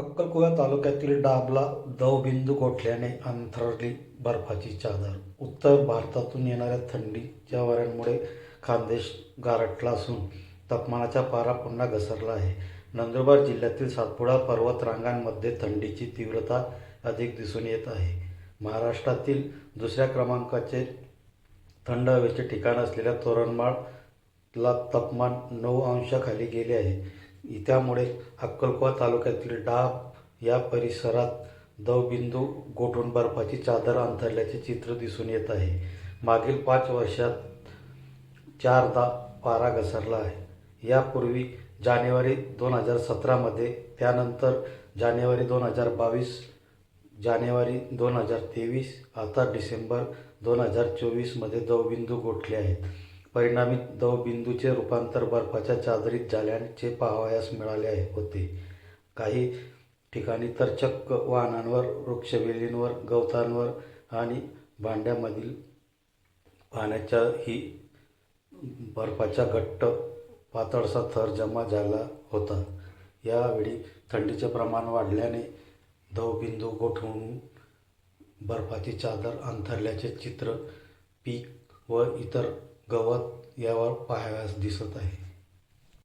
अक्कलकुवा तालुक्यातील डाबला दवबिंदू गोठल्याने अंथरली बर्फाची चादर. उत्तर भारतातून येणाऱ्या थंडीच्या वाऱ्यांमुळे खानदेश गारठला असून तापमानाचा पारा पुन्हा घसरला आहे. नंदुरबार जिल्ह्यातील सातपुडा पर्वतरांगांमध्ये थंडीची तीव्रता अधिक दिसून येत आहे. महाराष्ट्रातील दुसऱ्या क्रमांकाचे थंड हवेचे ठिकाण असलेल्या तोरणमाळला तापमान नऊ अंशाखाली गेले आहे. त्यामुळे अक्कलकुवा तालुक्यातील डाब या परिसरात दवबिंदू गोठून बर्फाची चादर अंथरल्याचे चित्र दिसून येत आहे. मागील पाच वर्षात चारदा पारा घसरला आहे. यापूर्वी जानेवारी दोन हजार सतरामध्ये त्यानंतर जानेवारी दोन हजार बावीस जानेवारी दोन हजार तेवीस आता डिसेंबर दोन हजार चोवीसमध्ये दवबिंदू गोठले आहेत. परिणामी दवबिंदूचे रूपांतर बर्फाच्या चादरीत झाल्याचे पाहावयास मिळाले होते. काही ठिकाणी तर चक्क वाहनांवर वृक्षवेलींवर गवतांवर आणि भांड्यामधील पाण्याच्याही बर्फाचा घट्ट पातळसा थर जमा झाला होता. यावेळी थंडीचे प्रमाण वाढल्याने दवबिंदू गोठवून बर्फाची चादर अंथरल्याचे चित्र पीक व इतर गवत यावर पाहावयास दिसत आहे.